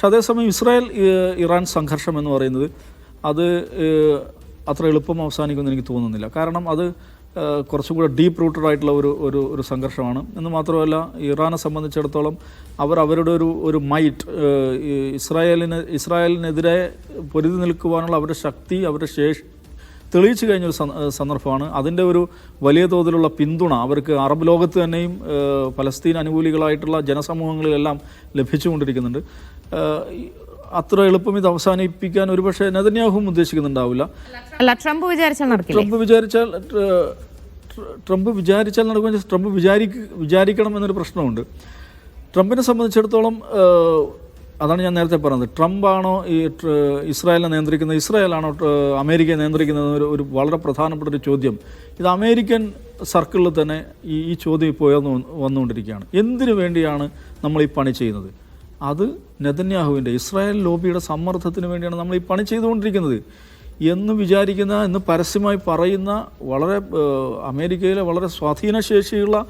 പക്ഷെ അതേസമയം Israel Iran സംഘർഷം എന്ന് പറയുന്നത് അത് അത്ര എളുപ്പം അവസാനിക്കുമെന്ന് എനിക്ക് തോന്നുന്നില്ല. കാരണം അത് കുറച്ചും കൂടെ ഡീപ്പ് റൂട്ടഡ് ആയിട്ടുള്ള ഒരു ഒരു ഒരു സംഘർഷമാണ്. എന്ന് മാത്രമല്ല ഇറാനെ സംബന്ധിച്ചിടത്തോളം അവർ അവരുടെ ഒരു ഒരു മൈറ്റ് ഇസ്രായേലിന് ഇസ്രായേലിനെതിരെ പൊരുതി നിൽക്കുവാനുള്ള അവരുടെ ശക്തി അവരുടെ ശേഷി തെളിയിച്ചു കഴിഞ്ഞ ഒരു സന്ദർഭമാണ്. അതിന്റെ ഒരു വലിയ തോതിലുള്ള പിന്തുണ അവർക്ക് അറബ് ലോകത്ത് തന്നെയും ഫലസ്തീൻ പലസ്തീൻ അനുകൂലികളായിട്ടുള്ള ജനസമൂഹങ്ങളിലെല്ലാം ലഭിച്ചുകൊണ്ടിരിക്കുന്നുണ്ട്. അത്ര എളുപ്പം ഇത് അവസാനിപ്പിക്കാൻ ഒരുപക്ഷെ നെതന്യാഹും ഉദ്ദേശിക്കുന്നുണ്ടാവില്ല. അല്ല ട്രംപ് വിചാരിച്ചാൽ ട്രംപ് വിചാരിച്ചാൽ ട്രംപ് വിചാരിച്ചാൽ നടക്കുമെന്ന് ട്രംപ് വിചാരിക്ക വിചാരിക്കണം എന്നൊരു പ്രശ്നമുണ്ട്. ട്രംപിനെ സംബന്ധിച്ചിടത്തോളം അതാണ് ഞാൻ നേരത്തെ പറഞ്ഞത്. ട്രംപാണോ ഈ ഇസ്രായേലിനെ നിയന്ത്രിക്കുന്നത് ഇസ്രായേലാണോ അമേരിക്കയെ നിയന്ത്രിക്കുന്നത് ഒരു ഒരു വളരെ പ്രധാനപ്പെട്ട ഒരു ചോദ്യം. ഇത് അമേരിക്കൻ സർക്കിളിൽ തന്നെ ഈ ഈ ചോദ്യം ഇപ്പോൾ ഉയർന്നു വന്നുകൊണ്ടിരിക്കുകയാണ്. എന്തിനു വേണ്ടിയാണ് നമ്മൾ ഈ പണി ചെയ്യുന്നത്? അത് നെതന്യാഹുവിന്റെ ഇസ്രായേൽ ലോബിയുടെ സമ്മർദ്ദത്തിന് വേണ്ടിയാണ് നമ്മൾ ഈ പണി ചെയ്തുകൊണ്ടിരിക്കുന്നത്. എന്ന് വിചാരിക്കുന്ന എന്ന് പരസ്യമായി പറയുന്ന വളരെ അമേരിക്കയിലെ വളരെ സ്വാധീനശേഷിയുള്ള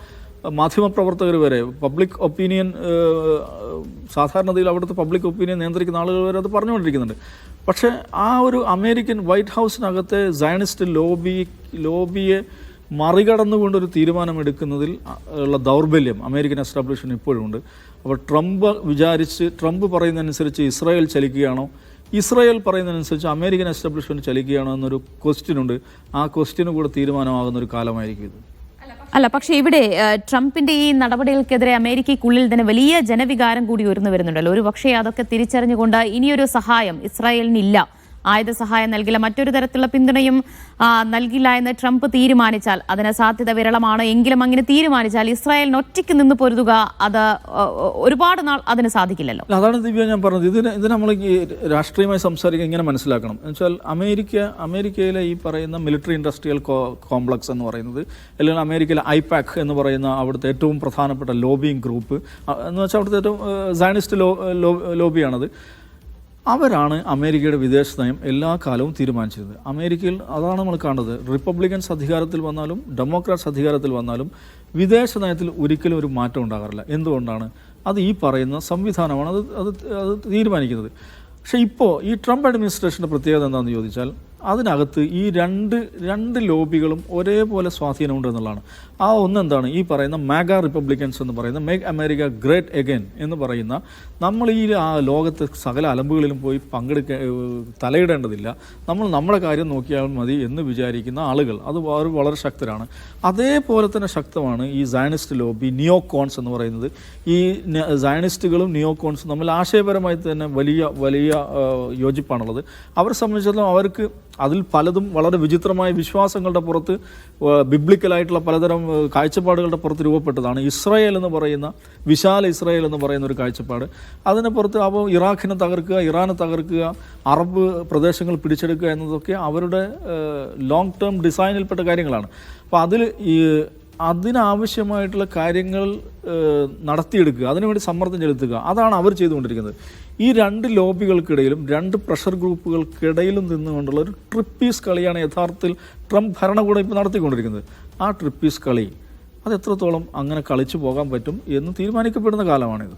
മാധ്യമപ്രവർത്തകർ വരെ പബ്ലിക് ഒപ്പീനിയൻ സാധാരണതയിൽ അവിടുത്തെ പബ്ലിക് ഒപ്പീനിയൻ നിയന്ത്രിക്കുന്ന ആളുകൾ വരെ അത് പറഞ്ഞുകൊണ്ടിരിക്കുന്നുണ്ട്. പക്ഷേ ആ ഒരു അമേരിക്കൻ വൈറ്റ് ഹൗസിനകത്തെ സയനിസ്റ്റ് ലോബി ലോബിയെ മറികടന്നുകൊണ്ടൊരു തീരുമാനമെടുക്കുന്നതിൽ ഉള്ള ദൗർബല്യം അമേരിക്കൻ എസ്റ്റാബ്ലിഷ്മെന്റ് ഇപ്പോഴുമുണ്ട് അപ്പോൾ ട്രംപ് വിചാരിച്ച് ട്രംപ് പറയുന്നതനുസരിച്ച് ഇസ്രായേൽ ചലിക്കുകയാണോ? ഇസ്രായേൽ പറയുന്നതനുസരിച്ച് അമേരിക്കൻ എസ്റ്റാബ്ലിഷ്മെന്റ് ചലിക്കുകയാണോ എന്നൊരു ക്വസ്റ്റ്യനുണ്ട് ആ ക്വസ്റ്റ്യന് കൂടെ തീരുമാനമാകുന്ന ഒരു കാലമായിരിക്കും ഇത്. അല്ല പക്ഷേ ഇവിടെ ട്രംപിന്റെ ഈ നടപടികൾക്കെതിരെ അമേരിക്കയ്ക്കുള്ളിൽ തന്നെ വലിയ ജനവികാരം കൂടി ഉയർന്നു വരുന്നുണ്ടല്ലോ. ഒരു പക്ഷേ അതൊക്കെ തിരിച്ചറിഞ്ഞുകൊണ്ട് ഇനിയൊരു സഹായം ഇസ്രായേലിനില്ല. ആയുധ സഹായം നൽകില്ല. മറ്റൊരു തരത്തിലുള്ള പിന്തുണയും നൽകില്ല എന്ന് ട്രംപ് തീരുമാനിച്ചാൽ അതിന് സാധ്യത വിരളമാണ്. എങ്കിലും അങ്ങനെ തീരുമാനിച്ചാൽ ഇസ്രായേലിന് ഒറ്റയ്ക്ക് നിന്ന് പൊരുതുക അത് ഒരുപാട് നാൾ അതിന് സാധിക്കില്ലല്ലോ. അതാണ് ദിവ്യ ഞാൻ പറഞ്ഞത്. ഇതിന് ഇത് നമ്മൾ ഈ രാഷ്ട്രീയമായി സംസാരിക്കുക ഇങ്ങനെ മനസ്സിലാക്കണം. എന്ന് വെച്ചാൽ അമേരിക്ക അമേരിക്കയിലെ ഈ പറയുന്ന മിലിറ്ററി ഇൻഡസ്ട്രിയൽ കോംപ്ലക്സ് എന്ന് പറയുന്നത് അല്ലെങ്കിൽ അമേരിക്കയിലെ ഐപാക് എന്ന് പറയുന്ന അവിടുത്തെ ഏറ്റവും പ്രധാനപ്പെട്ട ലോബിയിങ് ഗ്രൂപ്പ് എന്ന് വെച്ചാൽ അവിടുത്തെ ഏറ്റവും സയനിസ്റ്റ് ലോ- ലോബിയാണത്. അവരാണ് അമേരിക്കയുടെ വിദേശ നയം എല്ലാ കാലവും തീരുമാനിച്ചിരുന്നത്. അമേരിക്കയിൽ അതാണ് നമ്മൾ കാണുന്നത്. റിപ്പബ്ലിക്കൻസ് അധികാരത്തിൽ വന്നാലും ഡെമോക്രാറ്റ്സ് അധികാരത്തിൽ വന്നാലും വിദേശ നയത്തിൽ ഒരിക്കലും ഒരു മാറ്റം ഉണ്ടാകാറില്ല. എന്തുകൊണ്ടാണ്? അത് ഈ പറയുന്ന സംവിധാനമാണ് അത് അത് അത് തീരുമാനിക്കുന്നത്. പക്ഷേ ഇപ്പോൾ ഈ ട്രംപ് അഡ്മിനിസ്ട്രേഷന്റെ പ്രത്യേകത എന്താണെന്ന് ചോദിച്ചാൽ അതിനകത്ത് ഈ രണ്ട് രണ്ട് ലോബികളും ഒരേപോലെ സ്വാധീനമുണ്ട് എന്നുള്ളതാണ്. ആ ഒന്നെന്താണ്? ഈ പറയുന്ന മാഗ റിപ്പബ്ലിക്കൻസ് എന്ന് പറയുന്ന മേക്ക് അമേരിക്ക ഗ്രേറ്റ് എഗൈൻ എന്ന് പറയുന്ന നമ്മൾ ഈ ആ ലോകത്തെ സകല അലമ്പുകളിലും പോയി പങ്കെടുക്ക തലയിടേണ്ടതില്ല. നമ്മൾ നമ്മുടെ കാര്യം നോക്കിയാൽ മതി എന്ന് വിചാരിക്കുന്ന ആളുകൾ. അത് വളരെ ശക്തരാണ്. അതേപോലെ തന്നെ ശക്തമാണ് ഈ സയനിസ്റ്റ് ലോബി നിയോ കോൺസ് എന്ന് പറയുന്നത്. ഈ സയനിസ്റ്റുകളും നിയോ കോൺസും തമ്മിൽ ആശയപരമായി തന്നെ വലിയ വലിയ യോജിപ്പാണുള്ളത്. അവരെ സംബന്ധിച്ചിടത്തോളം അവർക്ക് അതിൽ പലതും വളരെ വിചിത്രമായ വിശ്വാസങ്ങളുടെ പുറത്ത് ബിബ്ലിക്കലായിട്ടുള്ള പലതരം കാഴ്ചപ്പാടുകളുടെ പുറത്ത് രൂപപ്പെട്ടതാണ് ഇസ്രായേൽ എന്ന് പറയുന്ന വിശാല ഇസ്രായേൽ എന്ന് പറയുന്ന ഒരു കാഴ്ചപ്പാട്. അതിന് പുറത്ത് അപ്പോൾ ഇറാഖിനെ തകർക്കുക ഇറാനെ തകർക്കുക അറബ് പ്രദേശങ്ങൾ പിടിച്ചെടുക്കുക എന്നതൊക്കെ അവരുടെ ലോങ് ടേം ഡിസൈനിൽപ്പെട്ട കാര്യങ്ങളാണ്. അപ്പോൾ അതിൽ ഈ അതിനാവശ്യമായിട്ടുള്ള കാര്യങ്ങൾ നടത്തിയെടുക്കുക അതിനുവേണ്ടി സമ്മർദ്ദം ചെലുത്തുക അതാണ് അവർ ചെയ്തുകൊണ്ടിരിക്കുന്നത്. ഈ രണ്ട് ലോബികൾക്കിടയിലും രണ്ട് പ്രഷർ ഗ്രൂപ്പുകൾക്കിടയിലും നിന്നുകൊണ്ടുള്ള ഒരു ട്രിപ്പീസ് കളിയാണ് യഥാർത്ഥത്തിൽ ട്രംപ് ഭരണകൂടം ഇപ്പോൾ നടത്തിക്കൊണ്ടിരിക്കുന്നത്. ആ ട്രിപ്പീസ് കളി അത് എത്രത്തോളം അങ്ങനെ കളിച്ചു പോകാൻ പറ്റും എന്ന് തീരുമാനിക്കപ്പെടുന്ന കാലമാണിത്.